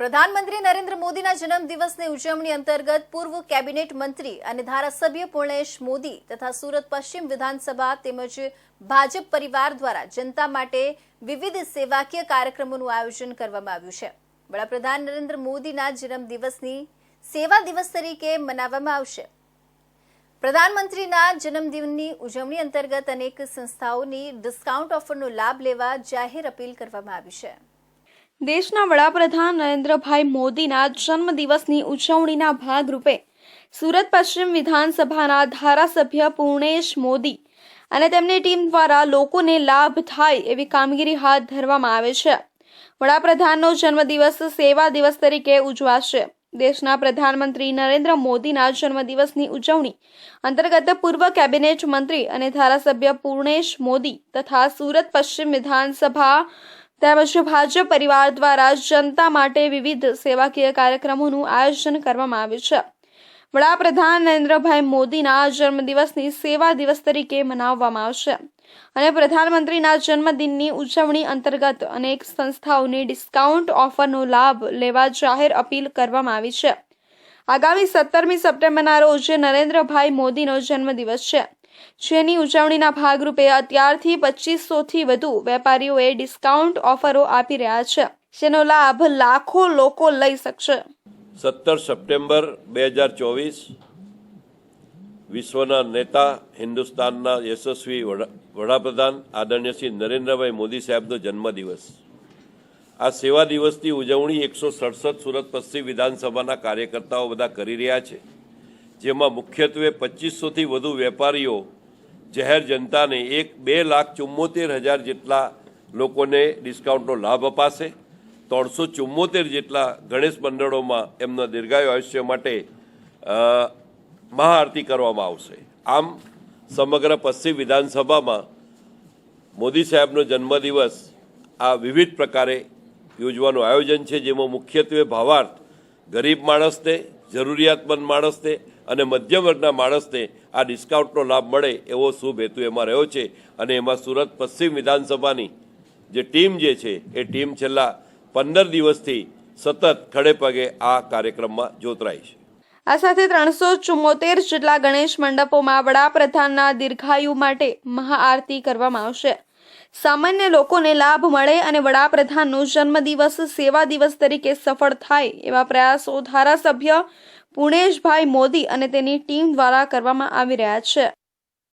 પ્રધાનમંત્રી નરેન્દ્ર મોદીના જન્મદિવસની ઉજવણી અંતર્ગત પૂર્વ કેબિનેટ મંત્રી અને ધારાસભ્ય પૂર્ણેશ મોદી તથા સુરત પશ્ચિમ વિધાનસભા તેમજ ભાજપ પરિવાર દ્વારા જનતા માટે વિવિધ સેવાકીય કાર્યક્રમોનું આયોજન કરવામાં આવ્યું છે. વડાપ્રધાન નરેન્દ્ર મોદીના જન્મદિવસની સેવા દિવસ તરીકે મનાવવામાં આવશે. પ્રધાનમંત્રીના જન્મદિનની ઉજવણી અંતર્ગત અનેક સંસ્થાઓની ડિસ્કાઉન્ટ ઓફરનો લાભ લેવા જાહેર અપીલ કરવામાં આવી છે. દેશના વડાપ્રધાન નરેન્દ્રભાઈ મોદીના જન્મદિવસની ઉજવણીના ભાગરૂપે સુરત પશ્ચિમ વિધાનસભાના ધારાસભ્ય પૂર્ણેશ મોદી અને તેમની ટીમ દ્વારા લોકોને લાભ થાય એવી કામગીરી હાથ ધરવામાં આવે છે. વડાપ્રધાનનો જન્મદિવસ સેવા દિવસ તરીકે ઉજવાશે. દેશના પ્રધાનમંત્રી નરેન્દ્ર મોદીના જન્મદિવસની ઉજવણી અંતર્ગત પૂર્વ કેબિનેટ મંત્રી અને ધારાસભ્ય પૂર્ણેશ મોદી તથા સુરત પશ્ચિમ વિધાનસભા તેમજ ભાજપ પરિવાર દ્વારા જનતા માટે વિવિધ સેવાકીય કાર્યક્રમોનું આયોજન કરવામાં આવ્યું છે. વડાપ્રધાન નરેન્દ્રભાઈ મોદીના જન્મદિવસની સેવા દિવસ તરીકે મનાવવામાં આવશે અને પ્રધાનમંત્રીના જન્મદિનની ઉજવણી અંતર્ગત અનેક સંસ્થાઓને ડિસ્કાઉન્ટ ઓફરનો લાભ લેવા જાહેર અપીલ કરવામાં આવી છે. આગામી સત્તરમી સપ્ટેમ્બરના રોજ નરેન્દ્રભાઈ મોદીનો જન્મદિવસ છે. જેની ઉજવણીના ભાગરૂપે અત્યારથી પચીસોથી વધુ વેપારીઓએ ડિસ્કાઉન્ટ ઓફરો આપી રહ્યા છે. જેનો લાભ લાખો લોકો લઈ શકશે. સત્તર સપ્ટેમ્બર બે હજાર ચોવીસ વિશ્વના નેતા હિન્દુસ્તાનના યશસ્વી વડાપ્રધાન આદરણીય શ્રી નરેન્દ્રભાઈ મોદી સાહેબનો જન્મદિવસ. આ સેવા દિવસની ઉજવણી એકસો સડસઠ સુરત પશ્ચિમ વિધાનસભાના કાર્યકર્તાઓ બધા કરી રહ્યા છે. જેમાં મુખ્યત્વે પચીસોથી વધુ વેપારીઓ, જાહેર જનતાને એક બે લાખ ચુમ્મોતેર હજાર જેટલા લોકોને ડિસ્કાઉન્ટનો લાભ અપાશે. ત્રણસો ચુમ્મોતેર જેટલા ગણેશ મંડળોમાં એમના દીર્ઘાયુ આયુષ્ય માટે મહાઆરતી કરવામાં આવશે. આમ, સમગ્ર પશ્ચિમ વિધાનસભામાં મોદી સાહેબનો જન્મદિવસ આ વિવિધ પ્રકારે યોજવાનું આયોજન છે, જેમાં મુખ્યત્વે ભાવાર્થ ગરીબ માણસને, જરૂરિયાતમંદ માણસને અને મધ્યમ વર્ગના માણસને આ ડિસ્કાઉન્ટનો લાભ મળે એવો શુભ હેતુ એમાં રહ્યો છે. અને એમાં સુરત પશ્ચિમ વિધાનસભાની જે ટીમ જે છે, એ ટીમ છેલ્લા પંદર દિવસથી સતત ખડે પગે આ કાર્યક્રમમાં જોતરાઈ છે. આ સાથે ત્રણસો ચુમ્મોતેર જેટલા ગણેશ મંડપોમાં વડાપ્રધાનના દીર્ઘાયુ માટે મહાઆરતી કરવામાં આવશે. સામાન્ય લોકોને લાભ મળે અને વડાપ્રધાનનો જન્મદિવસ સેવા દિવસ તરીકે સફળ થાય એવા પ્રયાસો ધારાસભ્ય પુણેશભાઈ મોદી અને તેની ટીમ દ્વારા કરવામાં આવી રહ્યા છે.